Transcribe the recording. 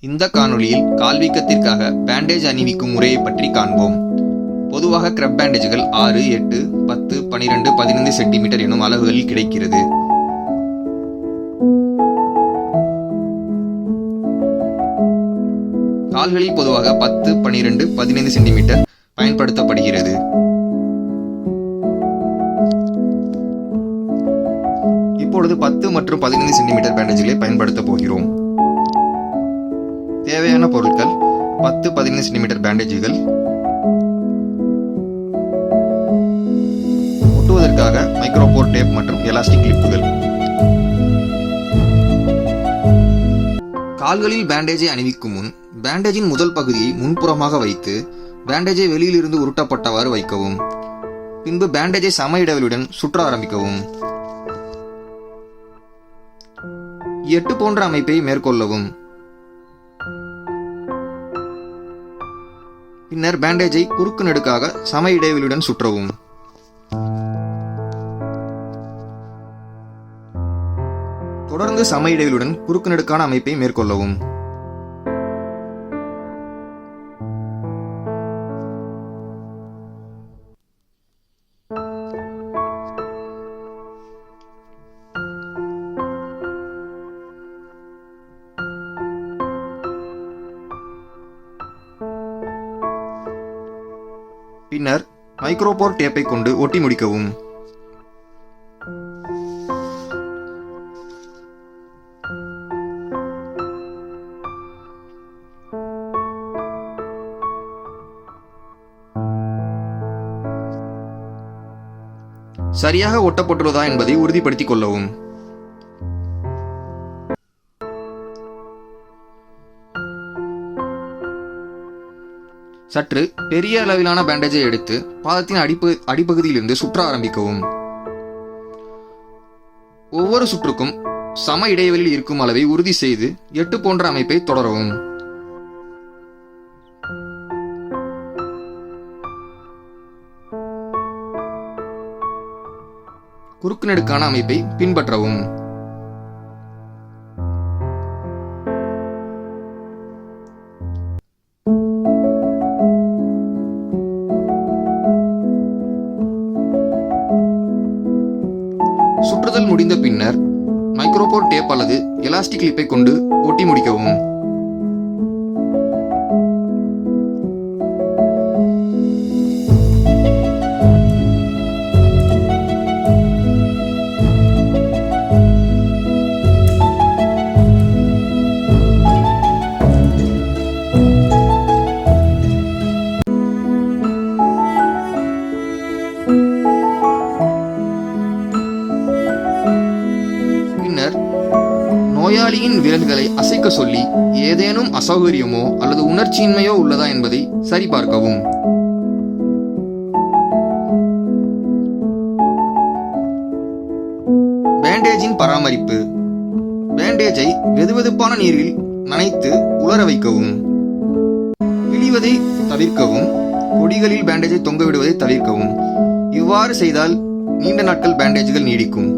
இந்த காணொளியில் கால்வீக்கத்திற்காக பேண்டேஜ் அணிவிக்கும் முறையை பற்றி காண்போம். பொதுவாக கிரப் பேண்டேஜ்கள் ஆறு எட்டு பத்து பனிரெண்டு பதினைந்து சென்டிமீட்டர் எனும் அளவுகளில் கிடைக்கிறது. கால்களில் பொதுவாக பத்து பனிரெண்டு பதினைந்து சென்டிமீட்டர் பயன்படுத்தப்படுகிறது. இப்பொழுது பத்து மற்றும் பதினைந்து சென்டிமீட்டர் பேண்டேஜ்களை பயன்படுத்தப் போகிறோம். தேவையான பொருட்கள் பத்து பதினைந்து சென்டிமீட்டர் பேண்டேஜுகள். ஒட்டுவதற்காக மைக்ரோபோர் டேப் மற்றும் எலாஸ்டிக் கிளிப்புகள். கால்களில் பேண்டேஜை அணிவிக்கும் முன் பேண்டேஜின் முதல் பகுதியை முன்புறமாக வைத்து பேண்டேஜை வெளியிலிருந்து உருட்டப்பட்டவாறு வைக்கவும். பின்பு பேண்டேஜை சம இடைவெளியுடன் சுற்ற ஆரம்பிக்கவும். எட்டு போன்ற அமைப்பை மேற்கொள்ளவும். பின்னர் பேண்டேஜை குறுக்கு நெடுக்காக சம இடைவெளியுடன் சுற்றவும். தொடர்ந்து சம இடைவெளியுடன் குறுக்கு நெடுக்கான அமைப்பை மேற்கொள்ளவும். பின்னர் மைக்ரோபோர் டேப்பை கொண்டு ஒட்டி முடிக்கவும். சரியாக ஒட்டப்பட்டுள்ளதா என்பதை உறுதிப்படுத்திக் கொள்ளவும். சற்று பெரிய அளவிலான பேண்டேஜை எடுத்து பாதத்தின் அடிப்பு அடிப்பகுதியிலிருந்து சுற்ற ஆரம்பிக்கவும். ஒவ்வொரு சுற்றுக்கும் சம இடைவெளியில் இருக்கும் அளவை உறுதி செய்து எட்டு போன்ற அமைப்பை தொடரவும். குறுக்கு நெடுக்கான அமைப்பை பின்பற்றவும். சுற்றுதல் முடிந்த பின்னர் மைக்ரோபோர் டேப் அல்லது எலாஸ்டிக் கிளிப்பை கொண்டு ஒட்டி முடிக்கவும். நோயாளியின் விரல்களை அசைக்க சொல்லி ஏதேனும் அசௌகரியமோ அல்லது உணர்ச்சியின்மையோ உள்ளதா என்பதை சரிபார்க்கவும். பேண்டேஜின் பராமரிப்பு. பேண்டேஜை வெதுவெதுப்பான நீரில் நனைத்து உலர வைக்கவும். கிழிவதை தவிர்க்கவும். கொடிகளில் பேண்டேஜை தொங்க விடுவதை தவிர்க்கவும். இவ்வாறு செய்தால் நீண்ட நாட்கள் பேண்டேஜ்கள் நீடிக்கும்.